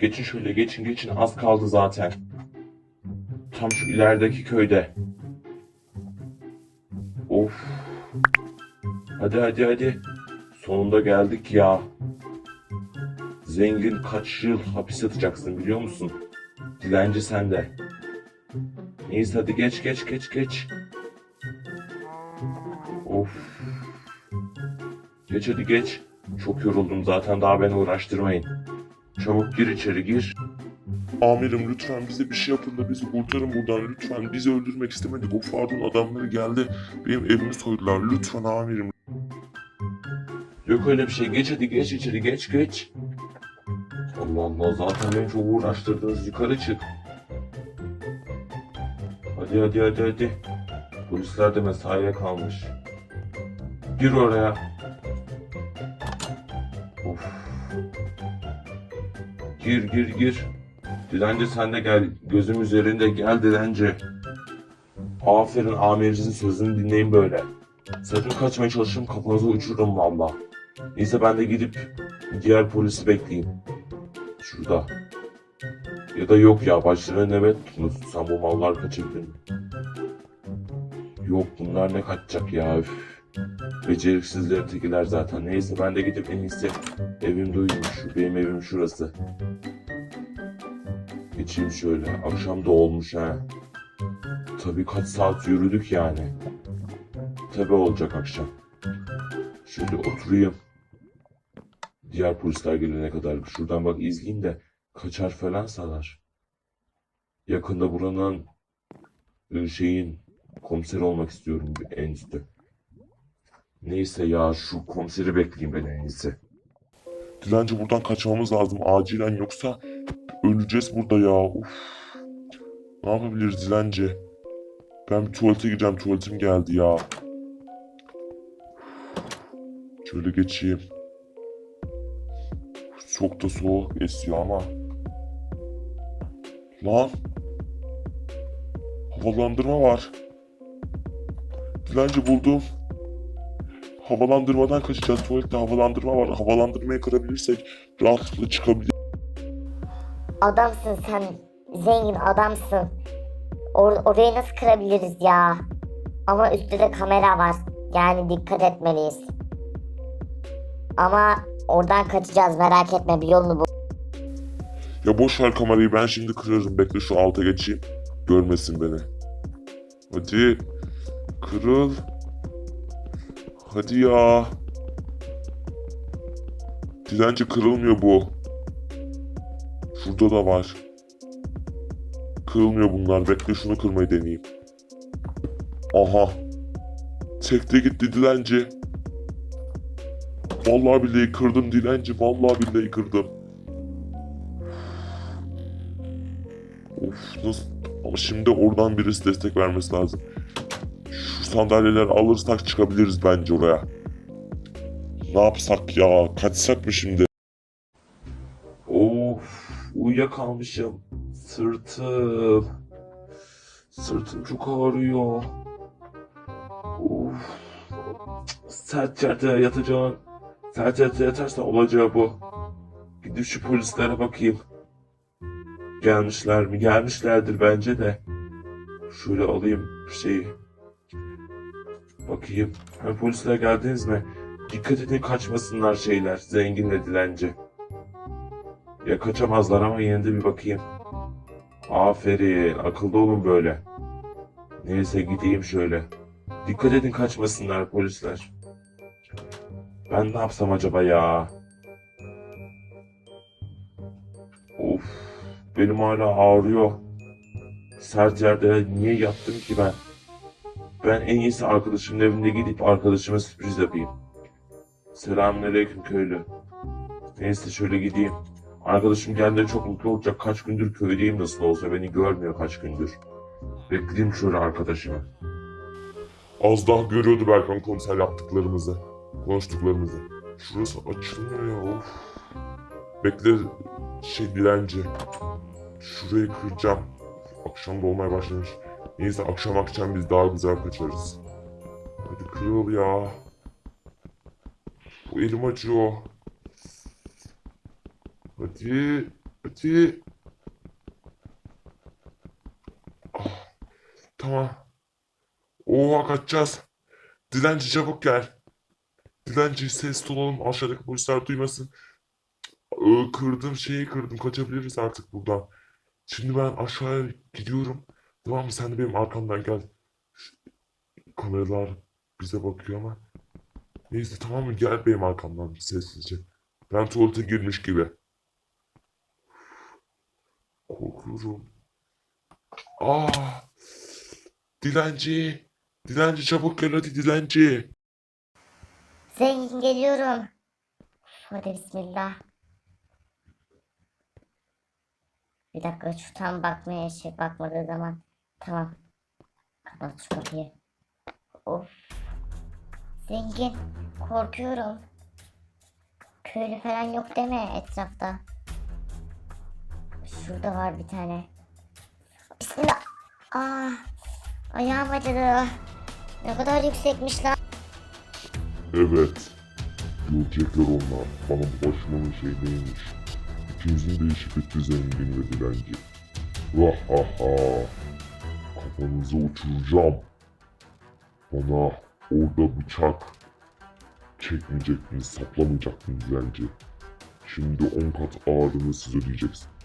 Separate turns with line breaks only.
Geçin şöyle geçin geçin az kaldı zaten. Tam şu ilerideki köyde. Of. Hadi hadi hadi. Sonunda geldik ya. Zengin kaç yıl hapis yatacaksın biliyor musun? Dilenci sen de. Neyse hadi geç geç geç geç. Of. Geç hadi geç. Çok yoruldum zaten daha beni uğraştırmayın. Çabuk gir içeri gir.
Amirim lütfen bize bir şey yapın da bizi kurtarın buradan lütfen. Bizi öldürmek istemedik. O Faruk'un adamları geldi. Benim evimi soydular. Lütfen amirim.
Yok öyle bir şey. Geç hadi geç içeri geç geç. Allah Allah zaten beni çok uğraştırdınız. Yukarı çık. Hadi hadi hadi hadi. Polisler de mesaiye kalmış. Gir oraya. Gir gir gir. Dilenci sen de gel. Gözüm üzerinde gel dilenci. Aferin amirinizin sözünü dinleyin böyle. Sakın kaçmaya çalışın kafanızı uçururum valla. Neyse ben de gidip diğer polisi bekleyeyim. Şurada. Ya da yok ya başlarına nöbet tutun. Sen bu mallar kaçabilir? Yok bunlar ne kaçacak ya üf. Beceriksizler tekiler zaten. Neyse ben de gidip en iyisi evimde uyuyayım. Şu benim evim şurası. Geçeyim şöyle. Akşam da olmuş ha. Tabii kaç saat yürüdük yani. Tabii olacak akşam. Şöyle oturayım. Diğer polisler gelene kadar şuradan bak izleyeyim de kaçar falan salar. Yakında buranın e, şeyin komiseri olmak istiyorum en üstte. Neyse ya şu komiseri bekleyeyim ben en iyisi.
Dilenci buradan kaçmamız lazım acilen yoksa öleceğiz burada ya. Uf. Ne yapabiliriz dilenci? Ben bir tuvalete gideceğim. Tuvaletim geldi ya. Şöyle geçeyim. Çok da soğuk esiyor ama. Lan. Havalandırma var. Dilenci buldum. Havalandırmadan kaçacağız. Tuvalette havalandırma var. Havalandırmayı kırabilirsek rahatlıkla çıkabiliriz.
Adamsın sen. Zengin adamsın. Or- orayı nasıl kırabiliriz ya? Ama üstte de kamera var. Yani dikkat etmeliyiz. Ama oradan kaçacağız merak etme bir yolunu bul.
Ya boş ver kamerayı ben şimdi kırarım. Bekle şu alta geçeyim. Görmesin beni. Hadi. Kırıl. Hadi ya. Dilenci kırılmıyor bu. Şurada da var. Kırılmıyor bunlar. Bekle şunu kırmayı deneyeyim. Aha. Tekte gitti dilenci. Vallahi billahi kırdım dilenci. Vallahi billahi kırdım. Of nasıl? Ama şimdi oradan birisi destek vermesi lazım. Şu sandalyeleri alırsak çıkabiliriz bence oraya. Ne yapsak ya? Kaçsak mı şimdi?
Of uyuyakalmışım. Sırtım. Sırtım çok ağrıyor. Of. Sert yerde yatacağım. Sert yerde yatarsa olacağı bu. Gidip şu polislere bakayım. Gelmişler mi? Gelmişlerdir bence de. Şöyle alayım şeyi. Bakayım. Ha, polisler geldiniz mi? Dikkat edin kaçmasınlar şeyler. Zenginle dilenci. Ya kaçamazlar ama yine de bir bakayım. Aferin. Akıllı olun böyle. Neyse gideyim şöyle. Dikkat edin kaçmasınlar polisler. Ben ne yapsam acaba ya? Of. Benim hala ağrıyor. Sert yerde niye yattım ki ben? Ben en iyisi arkadaşımın evinde gidip arkadaşıma sürpriz yapayım. Selamünaleyküm köylü. Neyse şöyle gideyim. Arkadaşım geldiğinde çok mutlu olacak. Kaç gündür köydeyim nasıl olsa. Beni görmüyor kaç gündür. Bekleyeyim şöyle arkadaşımı.
Az daha görüyordu Berkan komiser yaptıklarımızı. Konuştuklarımızı. Şurası açılmıyor ya of. Bekle şey dilenci. Şurayı kıracağım. Akşam da olmaya başlamış. Neyse akşam akşam biz daha güzel kaçarız. Hadi kırıl ya. Bu elim acıyor. Hadi. Hadi. Ah, tamam. Oha kaçacağız. Dilenci çabuk gel. Dilenci ses olalım aşağıdaki polisler duymasın. Ee, kırdım şeyi kırdım kaçabiliriz artık buradan. Şimdi ben aşağıya gidiyorum. Tamam? Sen de benim arkamdan gel. Kameralar bize bakıyor ama. Neyse tamam mı? Gel benim arkamdan sessizce. Ben tuvalete girmiş gibi. Korkuyorum. Aa! Dilenci! Dilenci çabuk gel hadi dilenci.
Zengin geliyorum. Hadi bismillah. Bir dakika şu tam bakmaya şey bakmadığı zaman. Tamam. Kapat şu kapıyı. Of. Zengin. Korkuyorum. Köylü falan yok deme etrafta. Şurada var bir tane. Bismillah. Aa, ayağım acıdı. Ne kadar yüksekmiş lan.
Evet. Görecekler onlar. Bana bulaşmanın şey neymiş. İkinizin de işi zengin ve dilenci. Vah ha ha. Kafanızı uçuracağım. Bana orada bıçak çekmeyecek miyiz, saplamayacak mıyız dilenci? Şimdi on kat ağırlığını siz ödeyeceksiniz.